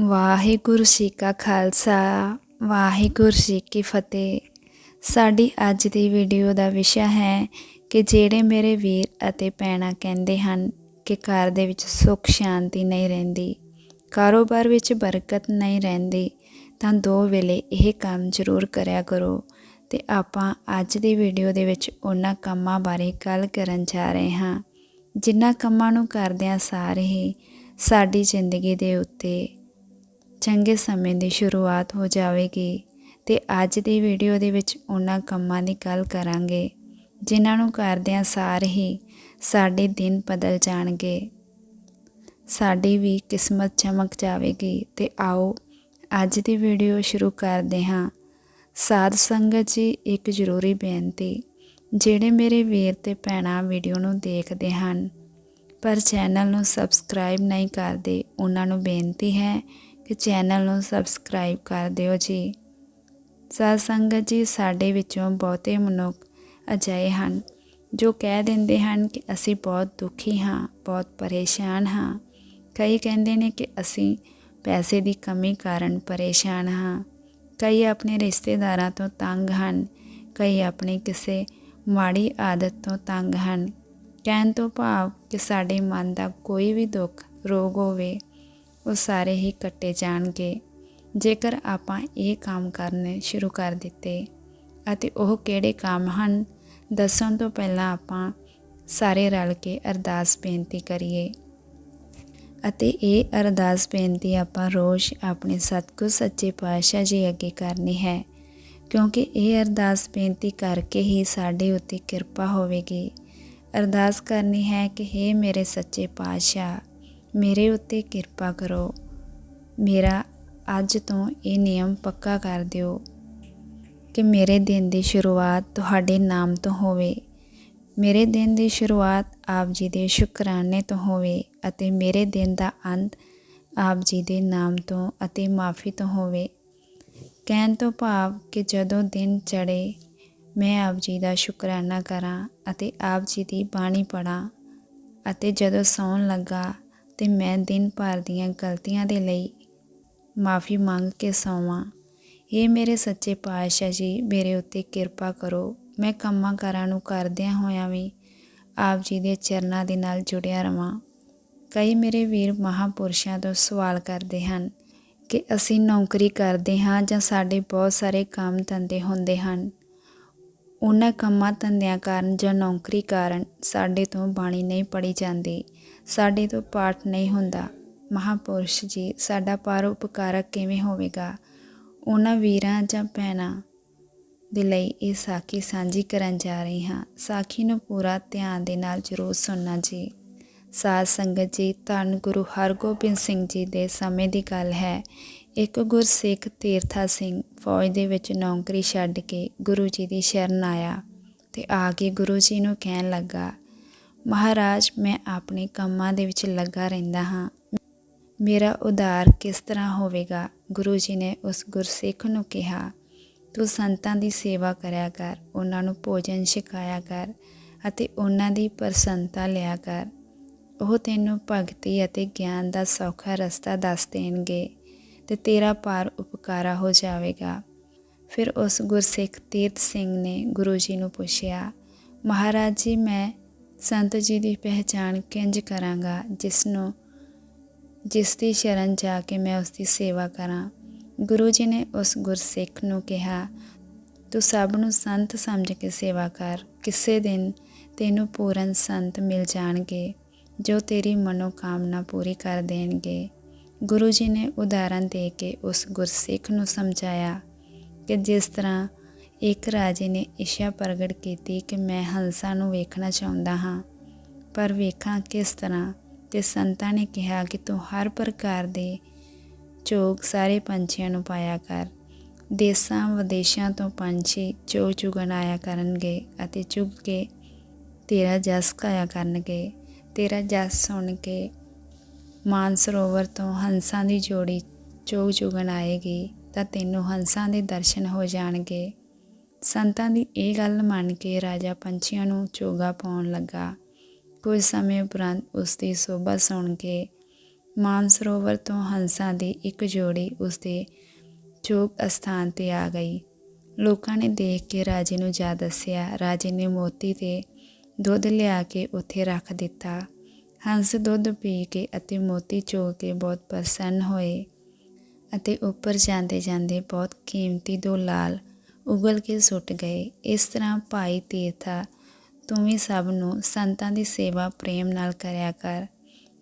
ਵਾਹਿਗੁਰੂ ਜੀ ਕਾ ਖਾਲਸਾ, ਵਾਹਿਗੁਰੂ ਜੀ ਕੀ ਫਤਿਹ। ਸਾਡੀ ਅੱਜ ਦੀ ਵੀਡੀਓ ਦਾ ਵਿਸ਼ਾ ਹੈ ਕਿ ਜਿਹੜੇ ਮੇਰੇ ਵੀਰ ਅਤੇ ਭੈਣਾਂ ਕਹਿੰਦੇ ਹਨ ਕਿ ਘਰ ਦੇ ਵਿੱਚ ਸੁੱਖ, ਸ਼ਾਂਤੀ ਨਹੀਂ ਰਹਿੰਦੀ, ਕਾਰੋਬਾਰ ਵਿੱਚ ਬਰਕਤ ਨਹੀਂ ਰਹਿੰਦੀ, ਤਾਂ ਦੋ ਵੇਲੇ ਇਹ ਕੰਮ ਜ਼ਰੂਰ ਕਰਿਆ ਕਰੋ। ਤੇ ਆਪਾਂ ਅੱਜ ਦੀ ਵੀਡੀਓ ਦੇ ਵਿੱਚ ਉਹਨਾਂ ਕੰਮਾਂ ਬਾਰੇ ਗੱਲ ਕਰਨ ਜਾ ਰਹੇ ਹਾਂ। ਜਿਨ੍ਹਾਂ ਕੰਮਾਂ ਨੂੰ ਕਰਦਿਆਂ ਸਾਰੇ ਹੀ ਸਾਡੀ ਜ਼ਿੰਦਗੀ ਦੇ ਉੱਤੇ ਚੰਗੇ ਸਮੇਂ ਦੀ ਸ਼ੁਰੂਆਤ ਹੋ ਜਾਵੇਗੀ ਤੇ ਅੱਜ ਦੀ ਵੀਡੀਓ ਦੇ ਵਿੱਚ ਉਹਨਾਂ ਕੰਮਾਂ ਦੀ ਗੱਲ ਕਰਾਂਗੇ, ਜਿਨ੍ਹਾਂ ਨੂੰ ਕਰਦਿਆਂ ਸਾਰ ਹੀ ਸਾਡੇ ਦਿਨ ਬਦਲ ਜਾਣਗੇ। ਸਾਡੀ ਵੀ ਕਿਸਮਤ ਚਮਕ ਜਾਵੇਗੀ ਤੇ ਆਓ ਅੱਜ ਦੀ ਵੀਡੀਓ ਸ਼ੁਰੂ ਕਰਦੇ ਹਾਂ। ਸਾਧ ਸੰਗਤ ਜੀ, ਇੱਕ ਜ਼ਰੂਰੀ ਬੇਨਤੀ, ਜਿਹੜੇ ਮੇਰੇ ਵੀਰ ਤੇ ਭੈਣਾਂ ਵੀਡੀਓ ਨੂੰ ਦੇਖਦੇ ਹਨ, ਪਰ ਚੈਨਲ ਨੂੰ ਸਬਸਕ੍ਰਾਈਬ ਨਹੀਂ ਕਰਦੇ, ਉਹਨਾਂ ਨੂੰ ਬੇਨਤੀ ਹੈ ਕਿ ਚੈਨਲ ਨੂੰ ਸਬਸਕ੍ਰਾਈਬ ਕਰ ਦਿਓ ਜੀ। ਸਾਧ ਸੰਗਤ ਜੀ, ਸਾਡੇ ਵਿੱਚੋਂ ਬਹੁਤੇ ਮਨੁੱਖ ਅਜਿਹੇ ਹਨ ਜੋ ਕਹਿ ਦਿੰਦੇ ਹਨ ਕਿ ਅਸੀਂ ਬਹੁਤ ਦੁਖੀ ਹਾਂ, ਬਹੁਤ ਪਰੇਸ਼ਾਨ ਹਾਂ। ਕਈ ਕਹਿੰਦੇ ਨੇ ਕਿ ਅਸੀਂ ਪੈਸੇ ਦੀ ਕਮੀ ਕਾਰਨ ਪਰੇਸ਼ਾਨ ਹਾਂ। ਕਈ ਆਪਣੇ ਰਿਸ਼ਤੇਦਾਰਾਂ ਤੋਂ ਤੰਗ ਹਨ, ਕਈ ਆਪਣੀ ਕਿਸੇ ਮਾੜੀ ਆਦਤ ਤੋਂ ਤੰਗ ਹਨ। ਕਹਿਣ ਤੋਂ ਭਾਵ ਕਿ ਸਾਡੇ ਮਨ ਦਾ ਕੋਈ ਵੀ ਦੁੱਖ, ਰੋਗ ਹੋਵੇ ਉਹ ਸਾਰੇ ਹੀ ਕੱਟੇ ਜਾਣਗੇ। ਜੇਕਰ ਆਪਾਂ ਇਹ ਕੰਮ ਕਰਨੇ ਸ਼ੁਰੂ ਕਰ ਦਿੱਤੇ ਅਤੇ ਉਹ ਕਿਹੜੇ ਕੰਮ ਹਨ, ਦੱਸਣ ਤੋਂ ਪਹਿਲਾਂ ਆਪਾਂ ਸਾਰੇ ਰਲ ਕੇ ਅਰਦਾਸ ਬੇਨਤੀ ਕਰੀਏ। ਅਤੇ ਇਹ ਅਰਦਾਸ ਬੇਨਤੀ ਆਪਾਂ ਰੋਜ਼ ਆਪਣੇ ਸਤਿਗੁਰ ਸੱਚੇ ਪਾਤਸ਼ਾਹ ਜੀ ਅੱਗੇ ਕਰਨੀ ਹੈ, ਕਿਉਂਕਿ ਇਹ ਅਰਦਾਸ ਬੇਨਤੀ ਕਰਕੇ ਹੀ ਸਾਡੇ ਉੱਤੇ ਕਿਰਪਾ ਹੋਵੇਗੀ। ਅਰਦਾਸ ਕਰਨੀ ਹੈ ਕਿ हे ਮੇਰੇ ਸੱਚੇ ਪਾਤਸ਼ਾਹ ਮੇਰੇ ਉੱਤੇ ਕਿਰਪਾ ਕਰੋ। ਮੇਰਾ ਅੱਜ ਤੋਂ ਇਹ ਨਿਯਮ ਪੱਕਾ ਕਰ ਦਿਓ ਕਿ ਮੇਰੇ ਦਿਨ ਦੀ ਸ਼ੁਰੂਆਤ ਤੁਹਾਡੇ ਨਾਮ ਤੋਂ ਹੋਵੇ। ਮੇਰੇ ਦਿਨ ਦੀ ਸ਼ੁਰੂਆਤ ਆਪ ਜੀ ਦੇ ਸ਼ੁਕਰਾਨੇ ਤੋਂ ਹੋਵੇ ਅਤੇ ਮੇਰੇ ਦਿਨ ਦਾ ਅੰਤ ਆਪ ਜੀ ਦੇ ਨਾਮ ਤੋਂ ਅਤੇ ਮਾਫੀ ਤੋਂ ਹੋਵੇ। ਕਹਿਣ ਤੋਂ ਭਾਵ ਕਿ ਜਦੋਂ ਦਿਨ ਚੜੇ ਮੈਂ ਆਪ ਜੀ ਦਾ ਸ਼ੁਕਰਾਨਾ ਕਰਾਂ ਅਤੇ ਆਪ ਜੀ ਦੀ ਬਾਣੀ ਪੜਾਂ ਅਤੇ ਜਦੋਂ ਸੌਣ ਲੱਗਾ ਤੇ ਮੈਂ ਦਿਨ ਭਰ ਦੀਆਂ ਗਲਤੀਆਂ ਦੇ ਲਈ ਮਾਫੀ ਮੰਗ ਕੇ ਸੌਵਾਂ। ਇਹ ਮੇਰੇ ਸੱਚੇ ਪਾਤਸ਼ਾਹ ਜੀ, ਮੇਰੇ ਉੱਤੇ ਕਿਰਪਾ ਕਰੋ। ਮੈਂ ਕੰਮਾਂ ਕਾਰਾਂ ਨੂੰ ਕਰਦਿਆਂ ਹੋਇਆਂ ਵੀ ਆਪ ਜੀ ਦੇ ਚਰਨਾਂ ਦੇ ਨਾਲ ਜੁੜਿਆ ਰਵਾਂ। ਕਈ ਮੇਰੇ ਵੀਰ ਮਹਾਪੁਰਸ਼ਾਂ ਤੋਂ ਸਵਾਲ ਕਰਦੇ ਹਨ ਕਿ ਅਸੀਂ ਨੌਕਰੀ ਕਰਦੇ ਹਾਂ ਜਾਂ ਸਾਡੇ ਬਹੁਤ ਸਾਰੇ ਕੰਮ ਧੰਦੇ ਹੁੰਦੇ ਹਨ। ਉਹਨਾਂ ਕੰਮਾਂ ਧੰਦਿਆਂ ਕਾਰਨ ਜਾਂ ਨੌਕਰੀ ਕਾਰਨ ਸਾਡੇ ਤੋਂ ਬਾਣੀ ਨਹੀਂ ਪੜ੍ਹੀ ਜਾਂਦੀ, ਸਾਡੇ ਤੋਂ ਪਾਠ ਨਹੀਂ ਹੁੰਦਾ। ਮਹਾਪੁਰਸ਼ ਜੀ, ਸਾਡਾ ਪਰਉਪਕਾਰਕ ਕਿਵੇਂ ਹੋਵੇਗਾ? ਉਹਨਾਂ ਵੀਰਾਂ ਜਾਂ ਭੈਣਾਂ ਦੇ ਲਈ ਇਹ ਸਾਖੀ ਸਾਂਝੀ ਕਰਨ ਜਾ ਰਹੀ ਹਾਂ। ਸਾਖੀ ਨੂੰ ਪੂਰਾ ਧਿਆਨ ਦੇ ਨਾਲ ਜ਼ਰੂਰ ਸੁਣਨਾ ਜੀ। ਸਾਧ ਸੰਗਤ ਜੀ, ਧੰਨ ਗੁਰੂ ਹਰਗੋਬਿੰਦ ਸਿੰਘ ਜੀ ਦੇ ਸਮੇਂ ਦੀ ਗੱਲ ਹੈ। ਇੱਕ ਗੁਰਸਿੱਖ ਤੀਰਥਾ ਸਿੰਘ ਫੌਜ ਦੇ ਵਿੱਚ ਨੌਕਰੀ ਛੱਡ ਕੇ ਗੁਰੂ ਜੀ ਦੀ ਸ਼ਰਨ ਆਇਆ ਤੇ ਆ ਕੇ ਗੁਰੂ ਜੀ ਨੂੰ ਕਹਿਣ ਲੱਗਾ, ਮਹਾਰਾਜ, ਮੈਂ ਆਪਣੇ ਕੰਮਾਂ ਦੇ ਵਿੱਚ ਲੱਗਾ ਰਹਿੰਦਾ ਹਾਂ। ਮੇਰਾ ਉਧਾਰ ਕਿਸ ਤਰ੍ਹਾਂ ਹੋਵੇਗਾ? ਗੁਰੂ ਜੀ ਨੇ ਉਸ ਗੁਰਸਿੱਖ ਨੂੰ ਕਿਹਾ, ਤੂੰ ਸੰਤਾਂ ਦੀ ਸੇਵਾ ਕਰਿਆ ਕਰ, ਉਹਨਾਂ ਨੂੰ ਭੋਜਨ ਛਕਾਇਆ ਕਰ ਅਤੇ ਉਹਨਾਂ ਦੀ ਪ੍ਰਸੰਨਤਾ ਲਿਆ ਕਰ। ਉਹ ਤੈਨੂੰ ਭਗਤੀ ਅਤੇ ਗਿਆਨ ਦਾ ਸੌਖਾ ਰਸਤਾ ਦੱਸ ਦੇਣਗੇ। ਤੇ ਤੇਰਾ ਪਾਰ ਉਪਕਾਰਾ ਹੋ ਜਾਵੇਗਾ। ਫਿਰ ਉਸ ਗੁਰਸਿੱਖ ਤੀਰਥ ਸਿੰਘ ਨੇ ਗੁਰੂ ਜੀ ਨੂੰ ਪੁੱਛਿਆ, ਮਹਾਰਾਜ ਜੀ, ਮੈਂ ਸੰਤ ਜੀ ਦੀ ਪਹਿਚਾਣ ਕਿੰਜ ਕਰਾਂਗਾ, ਜਿਸ ਨੂੰ, ਜਿਸ ਦੀ ਸ਼ਰਨ ਜਾ ਕੇ ਮੈਂ ਉਸ ਦੀ ਸੇਵਾ ਕਰਾਂ? ਗੁਰੂ ਜੀ ਨੇ ਉਸ ਗੁਰਸਿੱਖ ਨੂੰ ਕਿਹਾ, ਤੂੰ ਸਭ ਨੂੰ ਸੰਤ ਸਮਝ ਕੇ ਸੇਵਾ ਕਰ, ਕਿਸੇ ਦਿਨ ਤੈਨੂੰ ਪੂਰਨ ਸੰਤ ਮਿਲ ਜਾਣਗੇ, ਜੋ ਤੇਰੀ ਮਨੋਕਾਮਨਾ ਪੂਰੀ ਕਰ ਦੇਣਗੇ। ਗੁਰੂ ਜੀ ਨੇ ਉਦਾਹਰਨ ਦੇ ਕੇ ਉਸ ਗੁਰਸਿੱਖ ਨੂੰ ਸਮਝਾਇਆ ਕਿ ਜਿਸ ਤਰ੍ਹਾਂ ਇੱਕ ਰਾਜੇ ਨੇ ਇੱਛਾ ਪ੍ਰਗਟ ਕੀਤੀ ਕਿ ਮੈਂ ਹੰਸਾਂ ਨੂੰ ਵੇਖਣਾ ਚਾਹੁੰਦਾ ਹਾਂ, ਪਰ ਵੇਖਾਂ ਕਿਸ ਤਰ੍ਹਾਂ ਤੇ ਸੰਤਾਂ ਨੇ ਕਿਹਾ ਕਿ ਤੂੰ ਹਰ ਪ੍ਰਕਾਰ ਦੇ ਚੋਗ ਸਾਰੇ ਪੰਛੀਆਂ ਨੂੰ ਪਾਇਆ ਕਰ, ਦੇਸਾਂ ਵਿਦੇਸ਼ਾਂ ਤੋਂ ਪੰਛੀ ਚੋ ਚੁਗਣ ਆਇਆ ਕਰਨਗੇ ਅਤੇ ਚੁਗ ਕੇ ਤੇਰਾ ਜਸ ਕਾਇਆ ਕਰਨਗੇ, ਤੇਰਾ ਜਸ ਸੁਣ ਕੇ ਮਾਨਸਰੋਵਰ ਤੋਂ ਹੰਸਾਂ ਦੀ ਜੋੜੀ ਚੋਗ ਚੁਗਣ ਆਏਗੀ, ਤਾਂ ਤੈਨੂੰ ਹੰਸਾਂ ਦੇ ਦਰਸ਼ਨ ਹੋ ਜਾਣਗੇ। ਸੰਤਾਂ ਦੀ ਇਹ ਗੱਲ ਮੰਨ ਕੇ ਰਾਜਾ ਪੰਛੀਆਂ ਨੂੰ ਚੋਗਾ ਪਾਉਣ ਲੱਗਾ। ਕੁਝ ਸਮੇਂ ਉਪਰੰਤ ਉਸ ਦੀ ਸੋਭਾ ਸੁਣ ਕੇ ਮਾਨਸਰੋਵਰ ਤੋਂ ਹੰਸਾਂ ਦੀ ਇੱਕ ਜੋੜੀ ਉਸਦੇ ਚੋਗ ਅਸਥਾਨ ਤੇ ਆ ਗਈ। ਲੋਕਾਂ ਨੇ ਦੇਖ ਕੇ ਰਾਜੇ ਨੂੰ ਜਾ ਦੱਸਿਆ। ਰਾਜੇ ਨੇ ਮੋਤੀ ਤੇ ਦੁੱਧ ਲਿਆ ਕੇ ਉੱਥੇ ਰੱਖ ਦਿੱਤਾ। ਹੰਸ ਦੁੱਧ ਪੀ ਕੇ ਅਤੇ ਮੋਤੀ ਚੋ ਕੇ ਬਹੁਤ ਪ੍ਰਸੰਨ ਹੋਏ ਅਤੇ ਉੱਪਰ ਜਾਂਦੇ ਜਾਂਦੇ ਬਹੁਤ ਕੀਮਤੀ ਦੋ ਲਾਲ ਉਗਲ ਕੇ ਸੁੱਟ ਗਏ। ਇਸ ਤਰ੍ਹਾਂ ਭਾਈ ਤੀਰਥਾ, ਤੂੰ ਵੀ ਸਭ ਨੂੰ ਸੰਤਾਂ ਦੀ ਸੇਵਾ ਪ੍ਰੇਮ ਨਾਲ ਕਰਿਆ ਕਰ।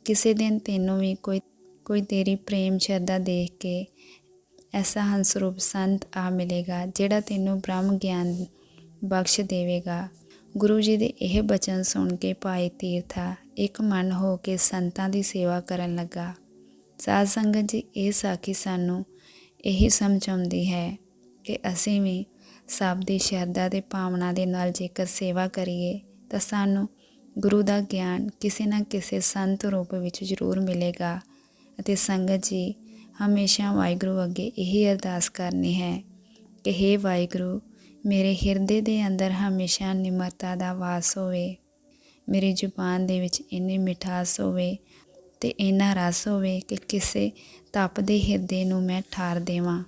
ਕਿਸੇ ਦਿਨ ਤੈਨੂੰ ਵੀ ਕੋਈ ਕੋਈ ਤੇਰੀ ਪ੍ਰੇਮ ਸ਼ਰਧਾ ਦੇਖ ਕੇ ਐਸਾ ਹੰਸਰੂਪ ਸੰਤ ਆ ਮਿਲੇਗਾ ਜਿਹੜਾ ਤੈਨੂੰ ਬ੍ਰਹਮ ਗਿਆਨ ਬਖਸ਼ ਦੇਵੇਗਾ। ਗੁਰੂ ਜੀ ਦੇ ਇਹ ਬਚਨ ਸੁਣ ਕੇ ਭਾਈ ਤੀਰਥਾ ਇੱਕ ਮਨ ਹੋ ਕੇ ਸੰਤਾਂ ਦੀ ਸੇਵਾ ਕਰਨ ਲੱਗਾ। ਸਾਧ ਸੰਗਤ ਜੀ, ਇਹ ਸਾਖੀ ਸਾਨੂੰ ਇਹੀ ਸਮਝਾਉਂਦੀ ਹੈ ਕਿ ਅਸੀਂ ਵੀ ਸਭ ਦੀ ਸ਼ਰਧਾ ਤੇ ਭਾਵਨਾ ਦੇ ਨਾਲ ਜੇਕਰ ਸੇਵਾ ਕਰੀਏ, ਤਾਂ ਸਾਨੂੰ ਗੁਰੂ ਦਾ ਗਿਆਨ ਕਿਸੇ ਨਾ ਕਿਸੇ ਸੰਤ ਰੂਪ ਵਿੱਚ ਜ਼ਰੂਰ ਮਿਲੇਗਾ ਅਤੇ ਸੰਗਤ ਜੀ ਹਮੇਸ਼ਾ ਵਾਹਿਗੁਰੂ ਅੱਗੇ ਇਹੀ ਅਰਦਾਸ ਕਰਨੀ ਹੈ ਕਿ हे ਵਾਹਿਗੁਰੂ, ਮੇਰੇ ਹਿਰਦੇ ਦੇ ਅੰਦਰ ਹਮੇਸ਼ਾ ਨਿਮਰਤਾ ਦਾ ਵਾਸ ਹੋਵੇ। ਮੇਰੀ ਜ਼ੁਬਾਨ ਦੇ ਵਿੱਚ ਇੰਨੀ ਮਿਠਾਸ ਹੋਵੇ ਤੇ ਇੰਨਾ ਰਸ ਹੋਵੇ ਕਿ ਕਿਸੇ ਤਪਦੇ ਹਿਰਦੇ ਨੂੰ ਮੈਂ ਠਾਰ ਦੇਵਾਂ।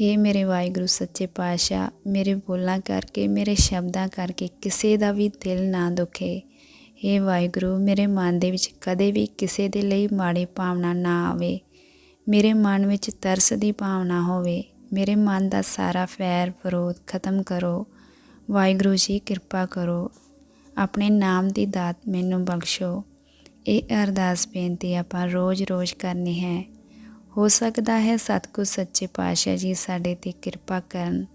ਹੇ ਮੇਰੇ ਵਾਹਿਗੁਰੂ, ਸੱਚੇ ਪਾਤਸ਼ਾਹ, ਮੇਰੇ ਬੋਲਾਂ ਕਰਕੇ, ਮੇਰੇ ਸ਼ਬਦਾਂ ਕਰਕੇ ਕਿਸੇ ਦਾ ਵੀ ਦਿਲ ਨਾ ਦੁਖੇ। ਹੇ ਵਾਹਿਗੁਰੂ, ਮੇਰੇ ਮਨ ਦੇ ਵਿੱਚ ਕਦੇ ਵੀ ਕਿਸੇ ਦੇ ਲਈ ਮਾੜੀ ਭਾਵਨਾ ਨਾ ਆਵੇ। ਮੇਰੇ ਮਨ ਵਿੱਚ ਤਰਸ ਦੀ ਭਾਵਨਾ ਹੋਵੇ। ਮੇਰੇ ਮਨ ਦਾ ਸਾਰਾ ਫੈਰ ਵਿਰੋਧ ਖਤਮ ਕਰੋ। ਵਾਹਿਗੁਰੂ ਜੀ, ਕਿਰਪਾ ਕਰੋ। ਆਪਣੇ ਨਾਮ ਦੀ ਦਾਤ ਮੈਨੂੰ ਬਖਸ਼ੋ। ਇਹ ਅਰਦਾਸ ਬੇਨਤੀ ਆਪਾਂ ਰੋਜ਼-ਰੋਜ਼ ਕਰਨੀ ਹੈ। ਹੋ ਸਕਦਾ ਹੈ ਸਤਿਗੁਰ ਸੱਚੇ ਪਾਤਸ਼ਾਹ ਜੀ ਸਾਡੇ ਤੇ ਕਿਰਪਾ ਕਰਨ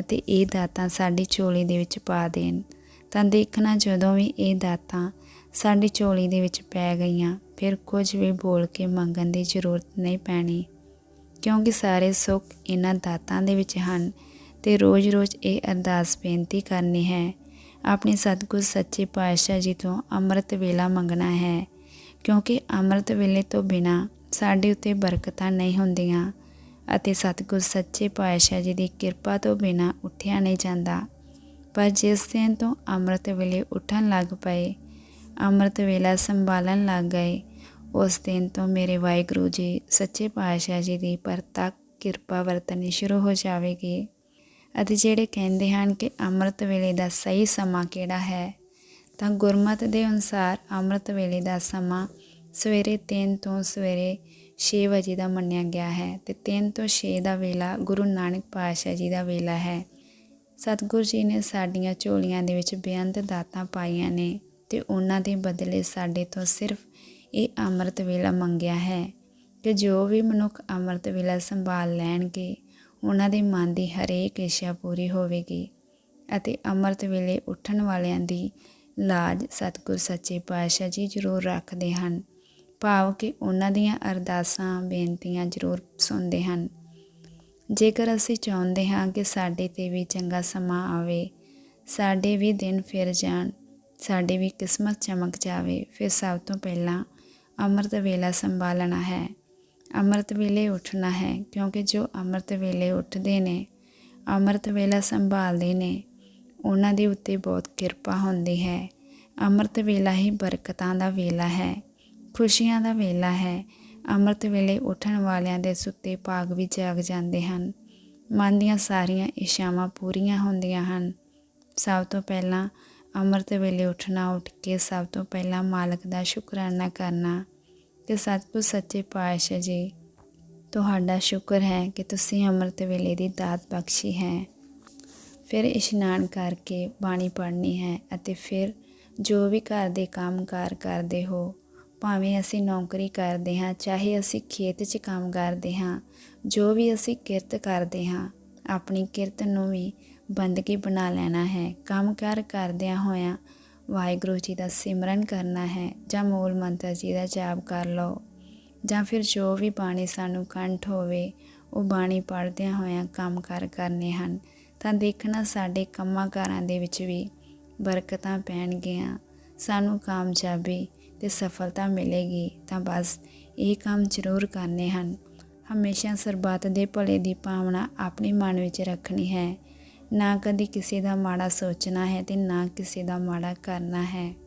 ਅਤੇ ਇਹ ਦਾਤਾਂ ਸਾਡੀ ਝੋਲੀ ਦੇ ਵਿੱਚ ਪਾ ਦੇਣ। ਤਾਂ ਦੇਖਣਾ ਜਦੋਂ ਵੀ ਇਹ ਦਾਤਾਂ ਸਾਡੀ ਝੋਲੀ ਦੇ ਵਿੱਚ ਪੈ ਗਈਆਂ, ਫਿਰ ਕੁਝ ਵੀ ਬੋਲ ਕੇ ਮੰਗਣ ਦੀ ਜ਼ਰੂਰਤ ਨਹੀਂ ਪੈਣੀ। ਕਿਉਂਕਿ ਸਾਰੇ ਸੁੱਖ ਇਹਨਾਂ ਦਾਤਾਂ ਦੇ ਵਿੱਚ ਹਨ ਤੇ ਰੋਜ਼-ਰੋਜ਼ ਇਹ ਅਰਦਾਸ ਬੇਨਤੀ ਕਰਨੀ ਹੈ ਆਪਣੇ ਸਤਿਗੁਰ ਸੱਚੇ ਪਾਤਸ਼ਾਹ ਜੀ ਤੋਂ ਅੰਮ੍ਰਿਤ ਵੇਲਾ ਮੰਗਣਾ ਹੈ। ਕਿਉਂਕਿ ਅੰਮ੍ਰਿਤ ਵੇਲੇ ਤੋਂ ਬਿਨਾ ਸਾਡੇ ਉੱਤੇ ਬਰਕਤਾਂ ਨਹੀਂ ਹੁੰਦੀਆਂ ਅਤੇ ਸਤਿਗੁਰ ਸੱਚੇ ਪਾਤਸ਼ਾਹ ਜੀ ਦੀ ਕਿਰਪਾ ਤੋਂ ਬਿਨਾ ਉੱਠਿਆ ਨਹੀਂ ਜਾਂਦਾ। ਪਰ ਜਿਸ ਦਿਨ ਤੋਂ ਅੰਮ੍ਰਿਤ ਵੇਲੇ ਉੱਠਣ ਲੱਗ ਪਏ, ਅੰਮ੍ਰਿਤ ਵੇਲਾ ਸੰਭਾਲਣ ਲੱਗ ਗਏ, ਉਸ ਦਿਨ ਤੋਂ ਮੇਰੇ ਵਾਹਿਗੁਰੂ ਜੀ ਸੱਚੇ ਪਾਤਸ਼ਾਹ ਜੀ ਦੀ ਪਰਤਕ ਕਿਰਪਾ ਵਰਤਣੀ ਸ਼ੁਰੂ ਹੋ ਜਾਵੇਗੀ। ਅਤੇ ਜਿਹੜੇ ਕਹਿੰਦੇ ਹਨ ਕਿ ਅੰਮ੍ਰਿਤ ਵੇਲੇ ਦਾ ਸਹੀ ਸਮਾਂ ਕਿਹੜਾ ਹੈ, ਤਾਂ ਗੁਰਮਤ ਦੇ ਅਨੁਸਾਰ ਅੰਮ੍ਰਿਤ ਵੇਲੇ ਦਾ ਸਮਾਂ ਸਵੇਰੇ 3 ਤੋਂ ਸਵੇਰੇ 6 ਵਜੇ ਦਾ ਮੰਨਿਆ ਗਿਆ ਹੈ ਤੇ 3 ਤੋਂ 6 ਦਾ ਵੇਲਾ ਗੁਰੂ ਨਾਨਕ ਪਾਤਸ਼ਾਹ ਜੀ ਦਾ ਵੇਲਾ ਹੈ। ਸਤਿਗੁਰੂ ਜੀ ਨੇ ਸਾਡੀਆਂ ਝੋਲੀਆਂ ਦੇ ਵਿੱਚ ਬੇਅੰਤ ਦਾਤਾਂ ਪਾਈਆਂ ਨੇ ਤੇ ਉਹਨਾਂ ਦੇ ਬਦਲੇ ਸਾਡੇ ਤੋਂ ਸਿਰਫ ਇਹ ਅੰਮ੍ਰਿਤ ਵੇਲਾ ਮੰਗਿਆ ਹੈ ਕਿ ਜੋ ਵੀ ਮਨੁੱਖ ਅੰਮ੍ਰਿਤ ਵੇਲਾ ਸੰਭਾਲ ਲੈਣਗੇ ਉਹਨਾਂ ਦੇ ਮਨ ਦੀ ਹਰੇਕ ਇੱਛਾ ਪੂਰੀ ਹੋਵੇਗੀ ਅਤੇ ਅੰਮ੍ਰਿਤ ਵੇਲੇ ਉੱਠਣ ਵਾਲਿਆਂ ਦੀ ਲਾਜ ਸਤਿਗੁਰ ਸੱਚੇ ਪਾਤਸ਼ਾਹ ਜੀ ਜ਼ਰੂਰ ਰੱਖਦੇ ਹਨ। ਭਾਵ ਕਿ ਉਹਨਾਂ ਦੀਆਂ ਅਰਦਾਸਾਂ, ਬੇਨਤੀਆਂ ਜ਼ਰੂਰ ਸੁਣਦੇ ਹਨ। ਜੇਕਰ ਅਸੀਂ ਚਾਹੁੰਦੇ ਹਾਂ ਕਿ ਸਾਡੇ ਤੇ ਵੀ ਚੰਗਾ ਸਮਾਂ ਆਵੇ, ਸਾਡੇ ਵੀ ਦਿਨ ਫਿਰ ਜਾਣ, ਸਾਡੀ ਵੀ ਕਿਸਮਤ ਚਮਕ ਜਾਵੇ, ਫਿਰ ਸਭ ਤੋਂ ਪਹਿਲਾਂ ਅੰਮ੍ਰਿਤ ਵੇਲਾ ਸੰਭਾਲਣਾ ਹੈ। ਅੰਮ੍ਰਿਤ ਵੇਲੇ ਉੱਠਣਾ ਹੈ, ਕਿਉਂਕਿ ਜੋ ਅੰਮ੍ਰਿਤ ਵੇਲੇ ਉੱਠਦੇ ਨੇ, ਅੰਮ੍ਰਿਤ ਵੇਲਾ ਸੰਭਾਲਦੇ ਨੇ, ਉਹਨਾਂ ਦੇ ਉੱਤੇ ਬਹੁਤ ਕਿਰਪਾ ਹੁੰਦੀ ਹੈ। ਅੰਮ੍ਰਿਤ ਵੇਲਾ ਹੀ ਬਰਕਤਾਂ ਦਾ ਵੇਲਾ ਹੈ, ਖੁਸ਼ੀਆਂ ਦਾ ਵੇਲਾ ਹੈ। ਅੰਮ੍ਰਿਤ ਵੇਲੇ ਉੱਠਣ ਵਾਲਿਆਂ ਦੇ ਸੁੱਤੇ ਭਾਗ ਵੀ ਜਾਗ ਜਾਂਦੇ ਹਨ। ਮਨ ਦੀਆਂ ਸਾਰੀਆਂ ਇਸ਼ਾਵਾਂ ਪੂਰੀਆਂ ਹੁੰਦੀਆਂ ਹਨ। ਸਭ ਤੋਂ ਪਹਿਲਾਂ ਅੰਮ੍ਰਿਤ ਵੇਲੇ ਉੱਠਣਾ, ਉੱਠ ਕੇ ਸਭ ਤੋਂ ਪਹਿਲਾਂ ਮਾਲਕ ਦਾ ਸ਼ੁਕਰਾਨਾ ਕਰਨਾ ਕਿ ਸਤਿਗੁਰ ਸੱਚੇ ਪਾਤਸ਼ਾਹ ਜੀ, ਤੁਹਾਡਾ ਸ਼ੁਕਰ ਹੈ ਕਿ ਤੁਸੀਂ ਅੰਮ੍ਰਿਤ ਵੇਲੇ ਦੀ ਦਾਤ ਬਖਸ਼ੀ ਹੈ। ਫਿਰ ਇਸ਼ਨਾਨ ਕਰਕੇ ਬਾਣੀ ਪੜ੍ਹਨੀ ਹੈ ਅਤੇ ਫਿਰ ਜੋ ਵੀ ਘਰ ਦੇ ਕੰਮਕਾਰ ਕਰਦੇ ਹੋ, ਭਾਵੇਂ ਅਸੀਂ ਨੌਕਰੀ ਕਰਦੇ ਹਾਂ, ਚਾਹੇ ਅਸੀਂ ਖੇਤ 'ਚ ਕੰਮ ਕਰਦੇ ਹਾਂ, ਜੋ ਵੀ ਅਸੀਂ ਕਿਰਤ ਕਰਦੇ ਹਾਂ, ਆਪਣੀ ਕਿਰਤ ਨੂੰ ਵੀ ਬੰਦਗੀ ਬਣਾ ਲੈਣਾ ਹੈ। ਕੰਮਕਾਰ ਕਰਦਿਆਂ ਹੋਇਆਂ ਵਾਹਿਗੁਰੂ ਜੀ ਦਾ ਸਿਮਰਨ ਕਰਨਾ ਹੈ ਜਾਂ ਮੂਲ ਮੰਤਰ ਜੀ ਦਾ ਜਾਪ ਕਰ ਲਓ ਜਾਂ ਫਿਰ ਜੋ ਵੀ ਬਾਣੀ ਸਾਨੂੰ ਕੰਠ ਹੋਵੇ, ਉਹ ਬਾਣੀ ਪੜ੍ਹਦਿਆਂ ਹੋਇਆਂ ਕੰਮ ਕੰਮਕਾਰ ਕਰਨੇ ਹਨ, ਤਾਂ ਦੇਖਣਾ ਸਾਡੇ ਕੰਮਾਂ ਕਾਰਾਂ ਦੇ ਵਿੱਚ ਵੀ ਬਰਕਤਾਂ ਪੈਣਗੀਆਂ। ਸਾਨੂੰ ਕਾਮਯਾਬੀ ਤੇ ਸਫਲਤਾ ਮਿਲੇਗੀ, ਤਾਂ ਬਸ ਇਹ ਕੰਮ ਜ਼ਰੂਰ ਕਰਨੇ ਹਨ। ਹਮੇਸ਼ਾ ਸਰਬੱਤ ਦੇ ਭਲੇ ਦੀ ਭਾਵਨਾ ਆਪਣੇ ਮਨ ਵਿੱਚ ਰੱਖਣੀ ਹੈ। ਨਾ ਕਦੀ ਕਿਸੇ ਦਾ ਮਾੜਾ ਸੋਚਣਾ ਹੈ ਤੇ ਨਾ ਕਿਸੇ ਦਾ ਮਾੜਾ ਕਰਨਾ ਹੈ।